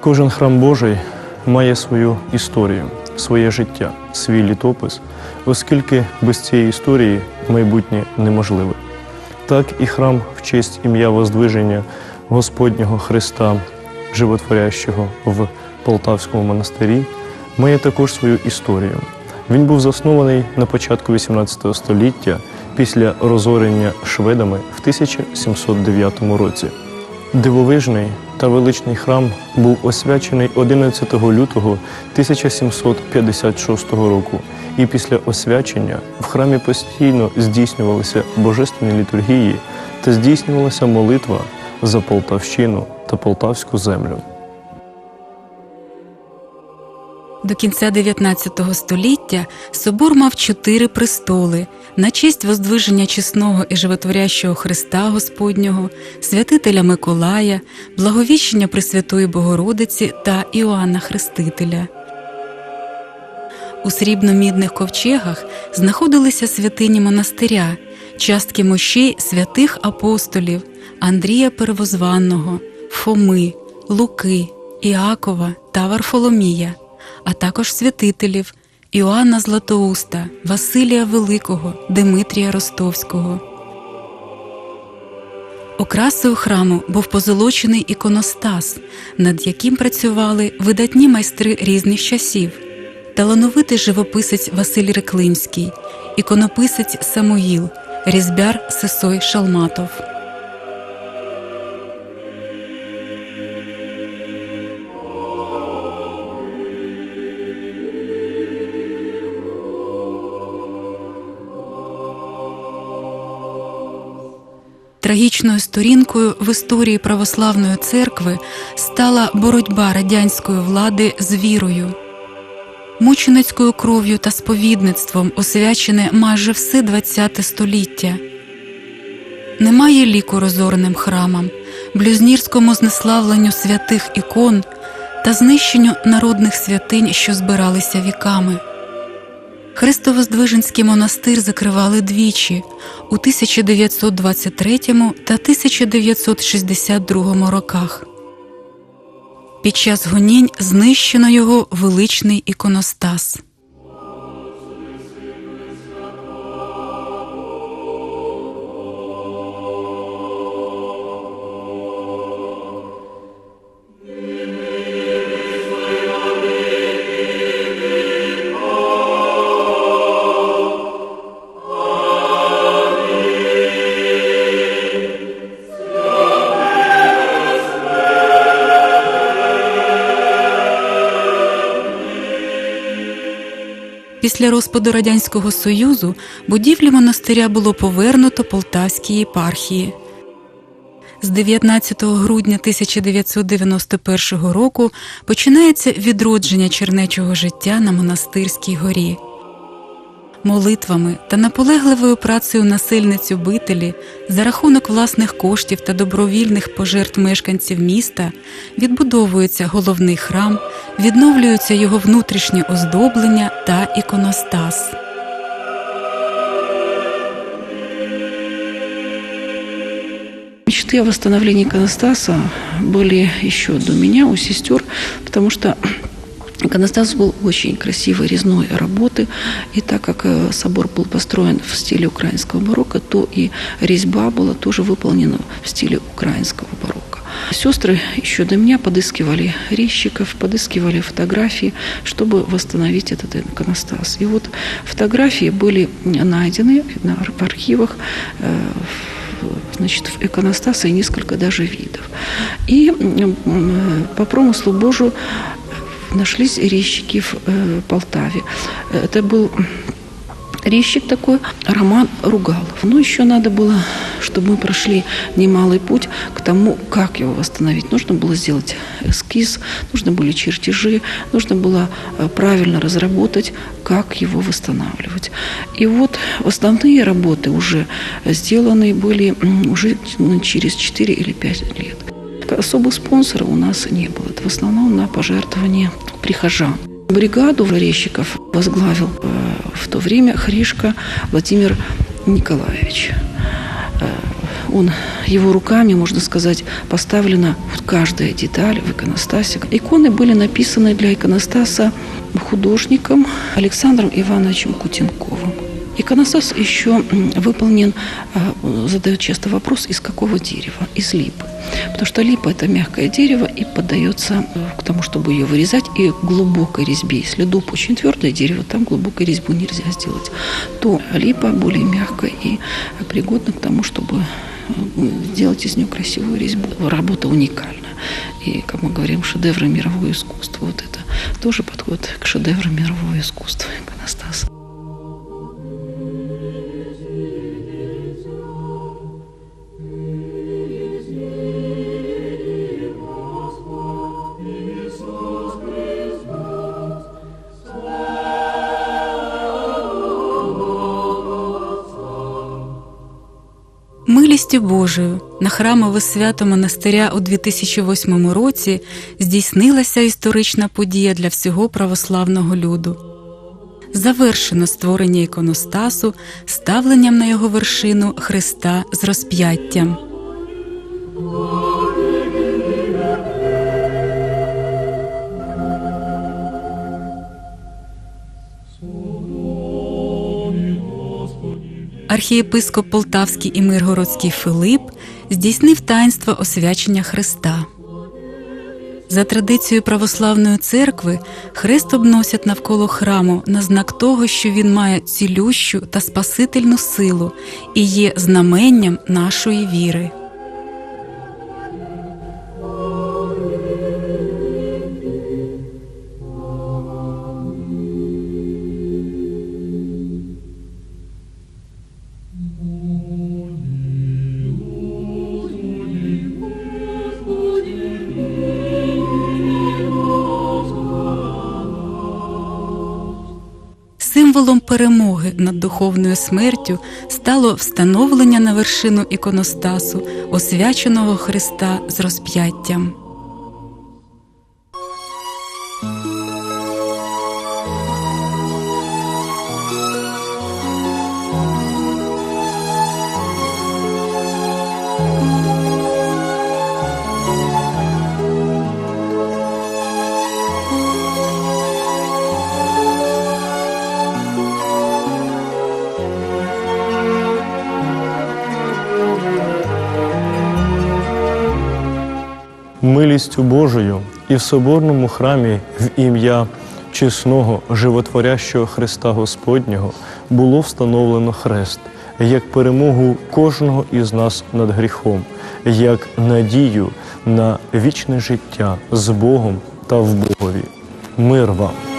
Кожен храм Божий має свою історію, своє життя, свій літопис, оскільки без цієї історії майбутнє неможливе. Так і храм в честь ім'я Воздвиження Господнього Христа, Животворящого в Полтавському монастирі, має також свою історію. Він був заснований на початку XVIII століття після розорення шведами в 1709 році. Дивовижний та величний храм був освячений 11 лютого 1756 року, і після освячення в храмі постійно здійснювалися божественні літургії та здійснювалася молитва за Полтавщину та Полтавську землю. До кінця 19 століття собор мав чотири престоли на честь воздвиження чесного і животворящого Христа Господнього, святителя Миколая, благовіщення Пресвятої Богородиці та Іоанна Хрестителя. У срібно-мідних ковчегах знаходилися святині монастиря, частки мощей святих апостолів Андрія Первозванного, Фоми, Луки, Іакова та Варфоломія, а також святителів Іоанна Златоуста, Василія Великого, Димитрія Ростовського. Окрасою храму був позолочений іконостас, над яким працювали видатні майстри різних часів талановитий живописець Василь Реклимський, іконописець Самуїл, різьбяр Сесой Шалматов. Трагічною сторінкою в історії православної церкви стала боротьба радянської влади з вірою. Мученицькою кров'ю та сповідництвом освячене майже все ХХ століття. Немає ліку розореним храмам, блюзнірському знеславленню святих ікон та знищенню народних святинь, що збиралися віками. Христовоздвиженський монастир закривали двічі у 1923 та 1962 роках. Під час гонінь знищено його величний іконостас. Після розпаду Радянського Союзу будівлі монастиря було повернуто Полтавській єпархії. З 19 грудня 1991 року починається відродження чернечого життя на монастирській горі. Молитвами та наполегливою працею насильниць обителі за рахунок власних коштів та добровільних пожертв мешканців міста відбудовується головний храм, відновлюються його внутрішнє оздоблення та іконостас. Мечты о восстановлении иконостаса были еще до меня у сестер, потому что Иконостас был очень красивой резной работы, и так как э, собор был построен в стиле украинского барокко, то и резьба была тоже выполнена в стиле украинского барокко. Сестры еще до меня подыскивали резчиков, подыскивали фотографии, чтобы восстановить этот иконостас. И вот фотографии были найдены в архивах э, значит, в иконостаса и несколько даже видов. И по промыслу Божию нашлись резчики в э, Полтаве. Это был резчик такой, Роман Ругалов. Но еще надо было, чтобы мы прошли немалый путь к тому, как его восстановить. Нужно было сделать эскиз, нужно были чертежи, нужно было э, правильно разработать, как его восстанавливать. И вот основные работы уже сделаны были уже через 4 или 5 лет. Особых спонсоров у нас не было. Это в основном на пожертвования прихожан. Бригаду резчиков возглавил э, в то время Хришка Владимир Николаевич. Э, он его руками, можно сказать, поставлена вот каждая деталь в иконостасе. Иконы были написаны для иконостаса художником Александром Ивановичем Кутенковым. Иконостас еще выполнен, а, задают часто вопрос, из какого дерева? Из липы. Потому что липа – это мягкое дерево и поддается э, к тому, чтобы ее вырезать, и глубокой резьбе. Если дуб очень твердое дерево, там глубокой резьбу нельзя сделать. То липа более мягкая и пригодна к тому, чтобы э, сделать из нее красивую резьбу. Работа уникальна. И, как мы говорим, шедевры мирового искусства. Вот это тоже подходит к шедевру мирового искусства иконостаса. Милістю Божою на храмове свято монастиря у 2008 році здійснилася історична подія для всього православного люду. Завершено створення іконостасу ставленням на його вершину Христа з розп'яттям. Архієпископ Полтавський і Миргородський Филип здійснив таїнство освячення Христа. За традицією православної церкви хрест обносять навколо храму на знак того, що він має цілющу та спасительну силу і є знаменням нашої віри. Символом перемоги над духовною смертю стало встановлення на вершину іконостасу освяченого Христа з розп'яттям. Милістю Божою і в соборному храмі в ім'я чесного животворящого Христа Господнього було встановлено хрест як перемогу кожного із нас над гріхом, як надію на вічне життя з Богом та в Богові. Мир вам!